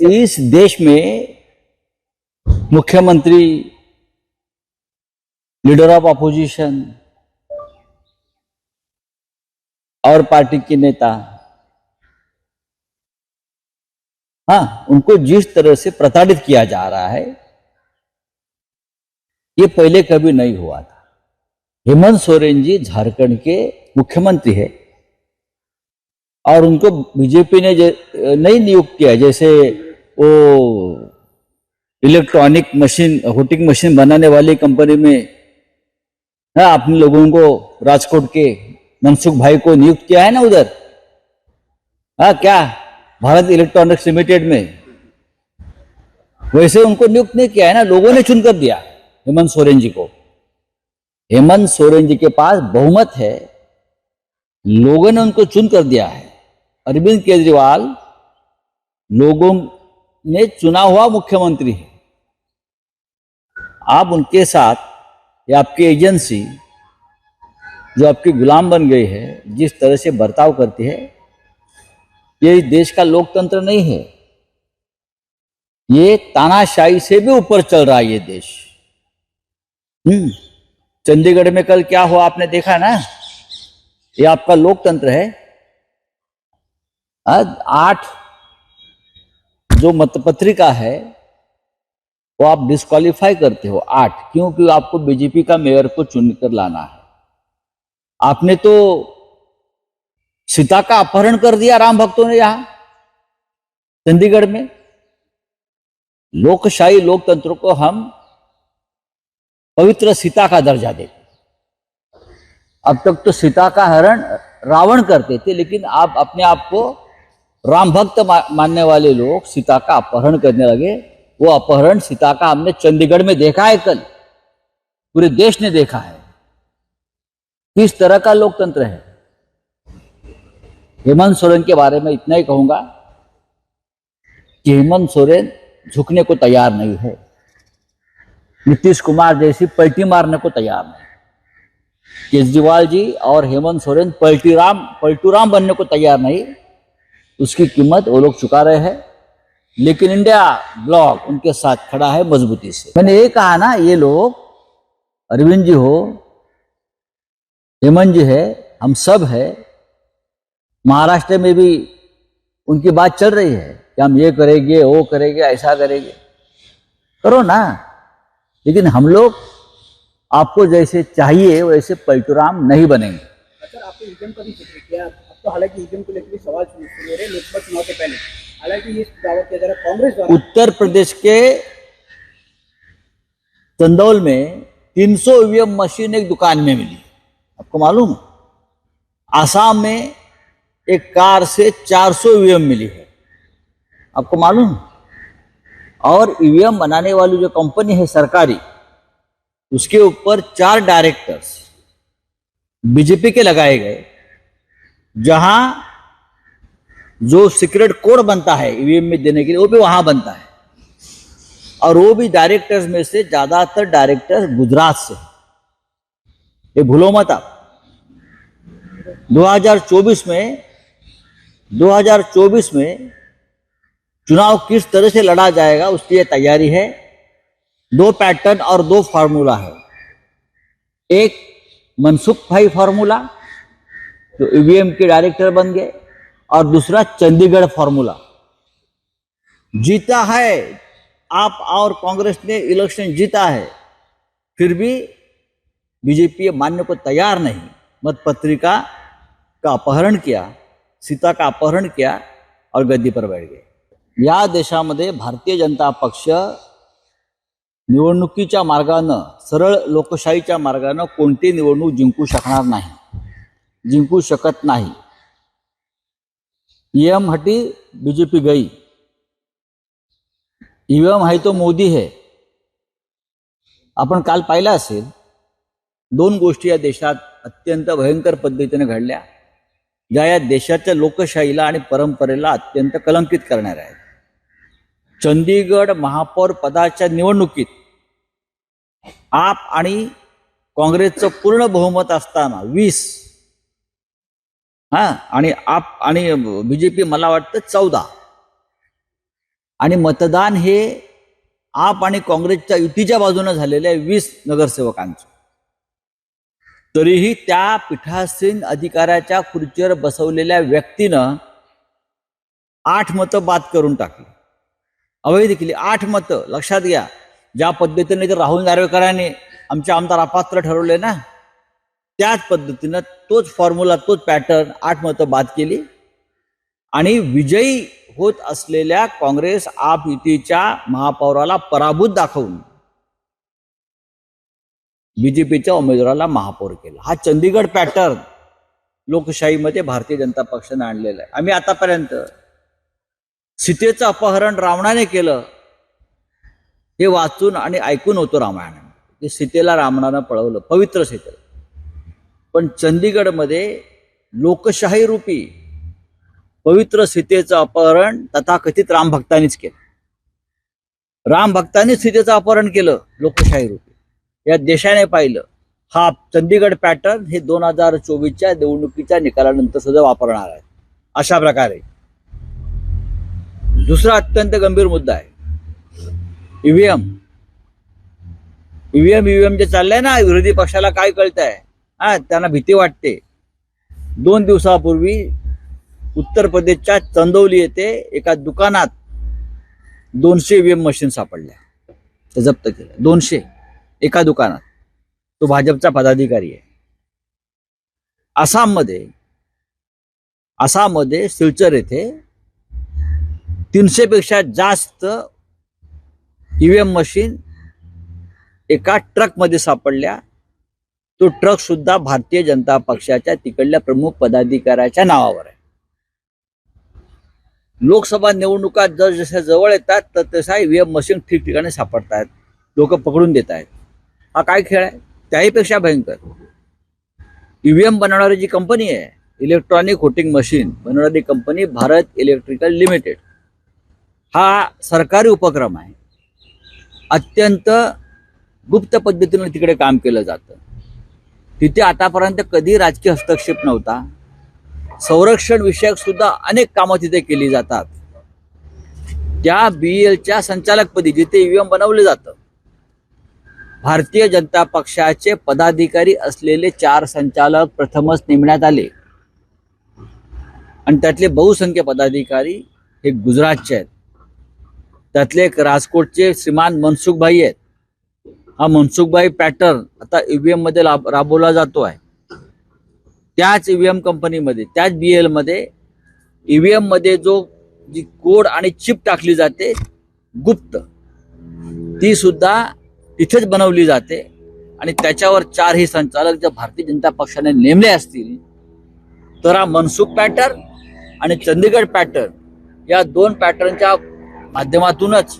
इस देश में मुख्यमंत्री लीडर ऑफ़ अपोजिशन और पार्टी के नेता हाँ उनको जिस तरह से प्रताड़ित किया जा रहा है, ये पहले कभी नहीं हुआ था। हेमंत सोरेन जी झारखंड के मुख्यमंत्री है और उनको बीजेपी ने नहीं नियुक्त किया, जैसे वो इलेक्ट्रॉनिक मशीन होटिंग मशीन बनाने वाली कंपनी में हाँ आपने लोगों को, राजकोट के मनसुख भाई को नियुक्त किया है ना उधर? हाँ क्या? भारत इलेक्ट्रॉनिक्स लिमिटेड में। वैसे उनको नियुक्त नहीं किया है ना, लोगों ने चुनकर दिया, हेमंत सोरेन जी को। हेमंत सोरेन जी के पास बहुमत है, लोगों ने उनको चुन कर दिया है। अरविंद केजरीवाल, लोगों ने चुना हुआ मुख्यमंत्री है। आप उनके साथ या आपकी एजेंसी जो आपकी गुलाम बन गई है, जिस तरह से बर्ताव करती है, ये देश का लोकतंत्र नहीं है। ये तानाशाही से भी ऊपर चल रहा है ये देश। हम्म चंडीगढ़ में कल क्या हुआ आपने देखा ना? ये आपका लोकतंत्र है। आठ जो मतपत्रिका है, वो आप डिस्कालीफाई करते हो आठ, क्योंकि आपको बीजेपी का मेयर को चुनकर लाना है। आपने तो सीता का अपहरण कर दिया राम भक्तों ने यहाँ, चंडीगढ़ में। लोकशाही लोकतंत्र को हम पवित्र सीता का दर्जा देते अब तक तो सीता का हरण रावण करते थे, लेकिन आप अपने आप को राम भक्त मानने वाले लोग सीता का अपहरण करने लगे। वो अपहरण सीता का हमने चंडीगढ़ में देखा है कल। पूरे देश ने देखा है। किस तरह का लोकतंत्र है? हेमंत सोरेन के बारे में इतना ही कहूँगा कि हेमंत सोरेन झुकने को तैयार नहीं है। नीतीश कुमार जैसी पलटी मारने को तैयार नहीं केजरीवाल जी और हेमंत सोरेन पलटी राम पलटू राम बनने को तैयार नहीं। उसकी कीमत वो लोग चुका रहे हैं। लेकिन इंडिया ब्लॉक उनके साथ खड़ा है मजबूती से। मैंने ये कहा ना, ये लोग, अरविंद जी हो, हेमंत जी है, हम सब है। महाराष्ट्र में भी उनकी बात चल रही है कि हम ये करेंगे, वो करेंगे, ऐसा करेंगे। करो ना। लेकिन हम लोग आपको जैसे चाहिए, वैसे पलटूराम नहीं बनेंगे। तो हालाँकि ईवीएम को लेकर सवाल रहे लोकसभा चुनाव पहले हालाँकि ये दावा किया जा रहा कांग्रेस द्वारा उत्तर प्रदेश के चंदौल में 300 ईवीएम मशीन एक दुकान में मिली आपको मालूम? आसाम में एक कार से 400 ईवीएम मिली है आपको मालूम? और ईवीएम बनाने वाली जो कंपनी है सरकारी, उसके ऊपर चार डायरेक्टर्स, बीजेपी के लगाए गए जहाँ जो सीक्रेट कोड बनता है, ईवीएम में देने के लिए, वो भी वहाँ बनता है। और वो भी डायरेक्टर्स में से, ज़्यादातर डायरेक्टर गुजरात से। ये भूलो मत आप। 2024 में 2024 में चुनाव किस तरह से लड़ा जाएगा, उसकी ये तैयारी है। दो पैटर्न और दो फार्मूला है। एक मनसुख भाई फार्मूला जो ईवीएम के डायरेक्टर बन गए और दूसरा चंडीगढ़ फॉर्मूला जीता है, आप और कांग्रेस ने इलेक्शन जीता है, फिर भी बीजेपी मानने को तैयार नहीं। मत पत्रिका का अपहरण किया, सीता का अपहरण किया और गद्दी पर बैठ गए। या देशामध्ये भारतीय जनता पक्ष निवडणुकीच्या मार्गानं, सरळ लोकशाहीच्या मार्गानं कोणती निवडणूक जिंकू शकणार नाही। जिंकू शकत नाही. ईएम हटी बीजेपी गई. ईव्हीएम आहे तो मोदी है. आपण काल पाहिलं असेल दोन गोष्टी या देशात अत्यंत भयंकर पद्धतीने घडल्या. ज्या या देशाच्या लोकशाहीला आणि परंपरेला अत्यंत कलंकित करणाऱ्या आहेत. चंदीगड महापौर पदाच्या निवडणुकीत आप आणि काँग्रेसचं पूर्ण बहुमत असताना वीस हा आणि आप आणि बीजेपी मला वाटतं चौदा. आणि मतदान हे आप आणि काँग्रेसच्या युतीच्या बाजूने झालेल्या वीस नगरसेवकांचं. तरीही त्या पीठासीन अधिकाऱ्याच्या खुर्चीवर बसवलेल्या व्यक्तीनं आठ मतं बाद करून टाकली. अवैध केली. आठ मतं. लक्षात घ्या. ज्या पद्धतीने ते राहुल नार्वेकरांनी आमचे आमदार अपात्र ठरवले ना त्याच पद्धतीनं तोच फॉर्म्युला तोच पॅटर्न आठ मतं बाद केली. आणि विजयी होत असलेल्या काँग्रेस आप युतीच्या महापौराला पराभूत दाखवून बीजेपीच्या उमेदवाराला महापौर केला. हा चंदीगड पॅटर्न लोकशाहीमध्ये भारतीय जनता पक्षाने आणलेला आहे. आम्ही आतापर्यंत सीतेचं अपहरण रावणाने केलं हे वाचून आणि ऐकून होतो रामायणाने की सीतेला रावणानं पळवलं पवित्र सीतेला. पण चंदीगडमध्ये लोकशाही रूपी पवित्र सीतेचं अपहरण तथाकथित राम भक्तांनीच केलं. राम भक्तांनीच सीतेचं अपहरण केलं लोकशाही रूपी. या देशाने पाहिलं हा चंदीगड पॅटर्न हे दोन हजार चोवीसच्या निवडणुकीच्या निकालानंतर सुद्धा वापरणार आहे. अशा प्रकारे. दुसरा अत्यंत गंभीर मुद्दा आहे. ईव्हीएम. ईव्हीएम ईव्हीएम जे चाललंय ना विरोधी पक्षाला काय कळतंय? हा त्यांना भीती वाटते. दोन दिवसापूर्वी उत्तर प्रदेशच्या चंदौली येथे एका दुकानात दोनशे ईव्हीएम मशीन सापडल्या. ते जप्त केलं. दोनशे एका दुकानात. तो भाजपचा पदाधिकारी आहे. आसाममध्ये आसाममध्ये सिलचर येथे तीनशे पेक्षा जास्त ईव्हीएम मशीन एका ट्रकमध्ये सापडल्या. तो ट्रक सुद्धा भारतीय जनता पक्षाच्या तिकडल्या प्रमुख पदाधिकाऱ्याच्या नावावर आहे. लोकसभा निवडणुका जर जशा जवळ येतात तर तसा ईव्हीएम मशीन ठिकठिकाणी सापडत आहेत लोक पकडून देत आहेत हा काय खेळ आहे? त्याहीपेक्षा भयंकर. ईव्हीएम बनवणारी जी कंपनी आहे इलेक्ट्रॉनिक व्होटिंग मशीन बनवणारी कंपनी भारत इलेक्ट्रिकल लिमिटेड हा सरकारी उपक्रम आहे. अत्यंत गुप्त पद्धतीने तिकडे काम केलं जातं. तिथे आतापर्यंत कधी राजकीय हस्तक्षेप नव्हता. संरक्षण विषयक सुद्धा अनेक कामं तिथे केली जातात. त्या बी एलच्या संचालकपदी जिथे ईव्हीएम बनवलं जातं भारतीय जनता पक्षाचे पदाधिकारी असलेले चार संचालक प्रथमच नेमण्यात आले. आणि त्यातले बहुसंख्य पदाधिकारी हे गुजरातचे आहेत. त्यातले एक राजकोटचे श्रीमान मनसुखभाई आहेत. हा मनसुखबाई पॅटर्न आता ईव्हीएममध्ये राबवला जातो आहे त्याच ईव्हीएम कंपनीमध्ये त्याच बी एलमध्ये ईव्हीएममध्ये जो जी कोड आणि चिप टाकली जाते गुप्त ती सुद्धा तिथेच बनवली जाते. आणि त्याच्यावर चारही संचालक जर भारतीय जनता पक्षाने नेमले असतील तर हा मनसुख पॅटर्न आणि चंदीगड पॅटर्न या दोन पॅटर्नच्या माध्यमातूनच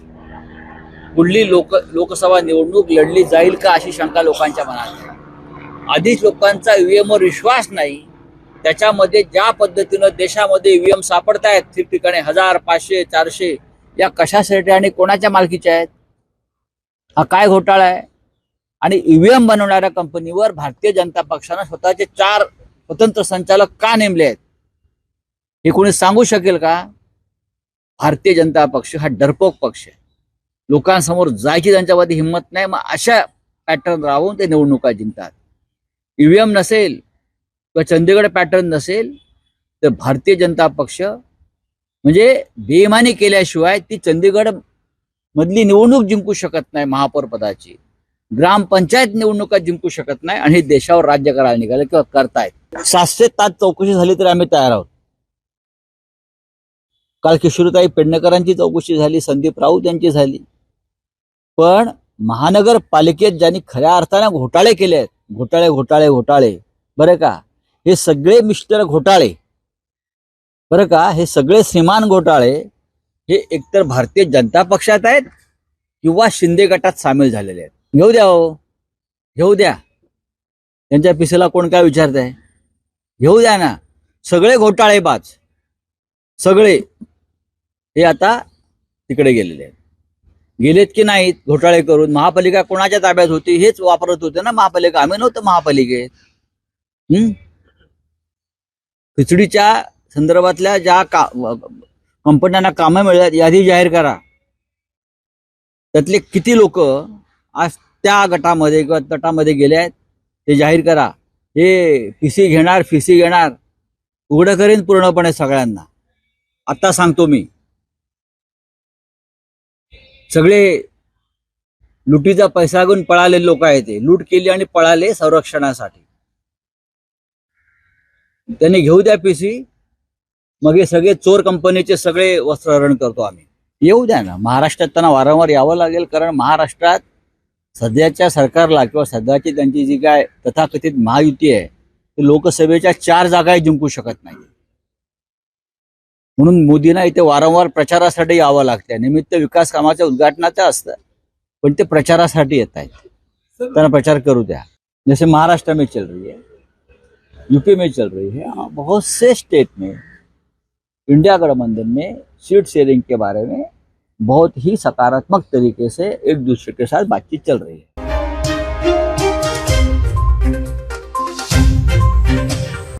पुढली लोक लोकसभा निवडणूक लढली जाईल का अशी शंका लोकांच्या मनात आधीच लोकांचा ईव्हीएम वर विश्वास नाही. त्याच्यामध्ये ज्या पद्धतीनं देशामध्ये ईव्हीएम सापडत आहेत ठिकठिकाणी हजार पाचशे चारशे या कशासाठी आणि कोणाच्या मालकीच्या आहेत? हा काय घोटाळा आहे? आणि ईव्हीएम बनवणाऱ्या कंपनीवर भारतीय जनता पक्षानं स्वतःचे चार स्वतंत्र संचालक का नेमले आहेत? हे कोणी सांगू शकेल का? भारतीय जनता पक्ष हा डरपोक पक्ष आहे. लोकांसमोर जायची त्यांच्यामध्ये हिंमत नाही मग अशा पॅटर्न राहून ते निवडणुका जिंकतात. ईव्हीएम नसेल किंवा चंदीगड पॅटर्न नसेल तर भारतीय जनता पक्ष म्हणजे बेमानी केल्याशिवाय ती चंदीगड मधली निवडणूक जिंकू शकत नाही महापौर पदाची. ग्रामपंचायत निवडणुका जिंकू शकत नाही आणि देशावर राज्य करायला निघाले किंवा करतायत. सातशे तास चौकशी झाली तरी आम्ही तयार आहोत. काल किशोरताई पेडणेकरांची चौकशी झाली संदीप राऊत यांची झाली. पण महानगरपालिकेत ज्यांनी खऱ्या अर्थाने घोटाळे केले आहेत घोटाळे घोटाळे घोटाळे बरं का? हे सगळे मिस्टर घोटाळे बरं का? हे सगळे श्रीमान घोटाळे हे एकतर भारतीय जनता पक्षात आहेत किंवा शिंदे गटात सामील झालेले आहेत. घेऊ द्या हो. घेऊ द्या. त्यांच्या पिसेला कोण काय विचारत आहे घेऊ द्या ना. सगळे घोटाळे बाज सगळे हे आता तिकडे गेलेले आहेत. गेलेत की नाहीत घोटाळे करून महापालिका कोणाच्या ताब्यात होती हेच वापरत होते ना महापालिका. आम्ही नव्हतं महापालिकेत. हम्म खिचडीच्या संदर्भातल्या ज्या का कंपन्यांना कामं मिळतात यादी जाहीर करा. त्यातले किती लोक आज त्या गटामध्ये किंवा तटामध्ये गेले आहेत ते जाहीर करा. हे फिसी घेणार फिसी घेणार. उघडं करेन पूर्णपणे सगळ्यांना. आता सांगतो मी. सगळे लुटीचा पैसा घेऊन पळाले लोक आहेत ते. लूट केली आणि पळाले संरक्षणासाठी. त्यांनी घेऊ द्या पीसी मग हे सगळे चोर कंपनीचे सगळे वस्त्रहरण करतो आम्ही. येऊ द्या ना. महाराष्ट्रात त्यांना वारंवार यावं लागेल कारण महाराष्ट्रात सध्याच्या सरकारला किंवा सध्याची त्यांची जी काय तथाकथित महायुती आहे ती लोकसभेच्या चार जागाही जिंकू शकत नाही म्हणून मोदींना इथे वारंवार प्रचारासाठी यावं लागतं निमित्त विकास कामाच्या उद्घाटनाचं असतं पण ते प्रचारासाठी येत आहेत. त्यांना प्रचार करू द्या. जैसे महाराष्ट्र में चल रही है. यूपी में चल रही है. बहुत से स्टेट में इंडिया गठबंधन में सीट शेयरिंग के बारे में बहुत ही सकारात्मक तरीके से एक दूसरे के साथ बातचीत चल रही है।